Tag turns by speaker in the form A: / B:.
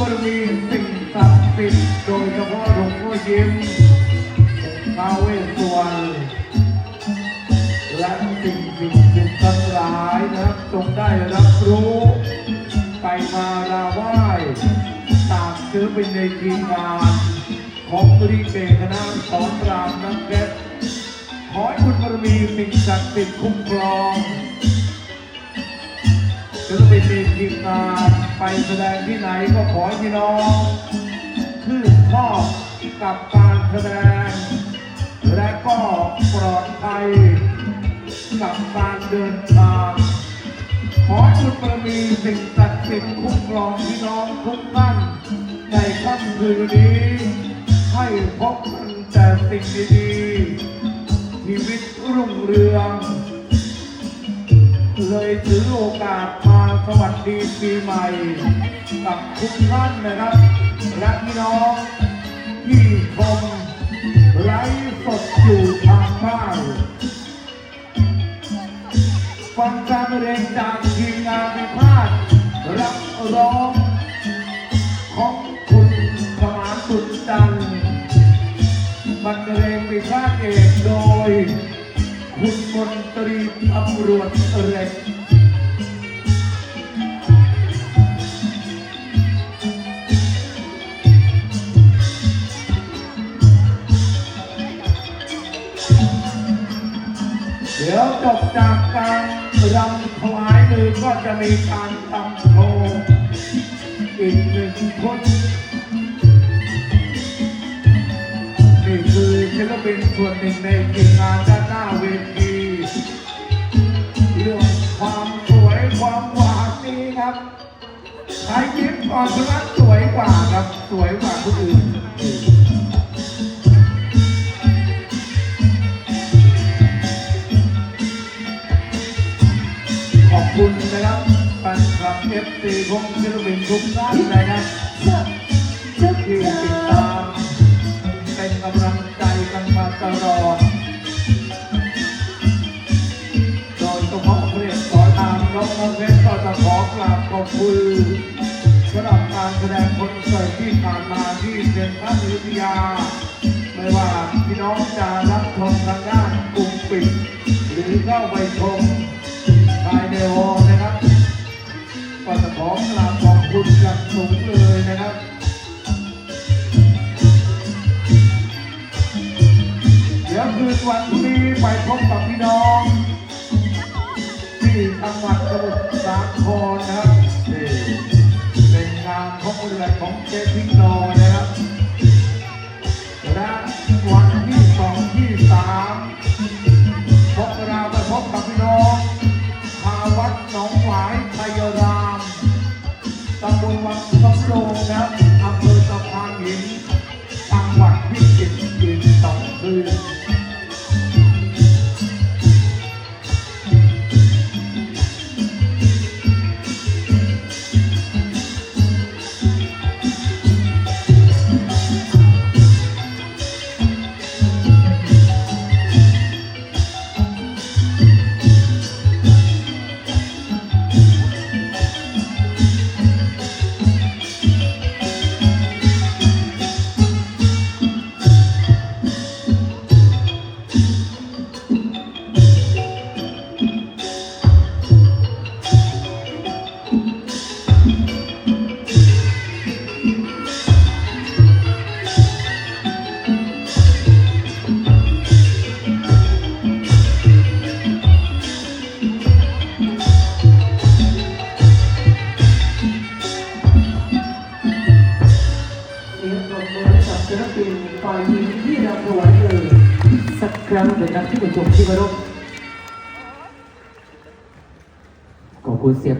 A: บารมีสิ่งศักดิ์สิทธิ์โดยเฉพาะหลวงพ่อยิ้มท้าเวสสวรรณและสิ่งสิ่งสิ่งทั้งหลายนะครับจงได้รับรู้ ไปมาลาไหว้ตามซื้อเป็นในทีมงานของบริเกคณะสอนรามนักเก็ตขอให้คุณบารมีสิ่งศักดิ์สิทธิ์คุ้มครองศิลปินมีทีมงาน ไปแสดงที่ไหนก็ขอให้พี่น้องชื่นชอบกับการแสดง และก็ปลอดภัยกับการเดินทางขอให้คุณประมีสิ่งศักดิ์สิทธิ์คุ้มครองพี่น้องทุกท่านในค่ำคืนนี้ ให้พบกันแต่สิ่งดีๆชีวิตรุ่งเรือง เลยถือโอกาสมา สวัสดีปีใหม่กับทุกท่านนะครับ และพี่น้องที่ชมไลฟ์สดอยู่ทางบ้านฟังการบรรเลงจากทีมงานพิพาทรับร้องของคุณสมานสุดจันทร์บรรเลงพิพาทเอกโดย คุณมนตรีตำรวจเล็ก ดี๋ยวจบจากการรำถวายมือก็จะมีการตำโชว์อีกหนึ่งคนนี่คือศิลปินส่วนหนึ่งในทีมงานด้านหน้าเวทีเรื่องความสวยความหวานนี้ครับใครยิ้มกอนคนนั้นสวยกว่าครับสวยกว่าคนอื่น เอฟซีของศิลปินทุกท่านนะครับที่ติดตามเป็นกำลังใจกันมาตลอด โดยเฉพาะเพลงสอนรามน้องน้องเพชรก็จะขอกราบขอบคุณสำหรับการแสดงคอนเสิร์ตที่ผ่านมาที่เซ็นทรัลอยุธยา ไม่ว่าพี่น้องจะรับชมทางด้านกลุ่มปิด หรือเข้าไปชม สูงเลยนะครับเดี๋ยวคืนวันพรุ่งนี้ไปพบกับพี่น้อง ที่จังหวัดสมุทรสาครนะครับเป็นงานของเรือนของเจพิงโนนะครับและวันที่สองที่สามพบเราไปพบกับพี่น้องชาววัดหนองหวายไทย my น
B: ฝ่ายหญิงที่เรำถวายเลยสักครั้งเถิดนะที่ผู้ชมที่เคารพขอบคุณเสียง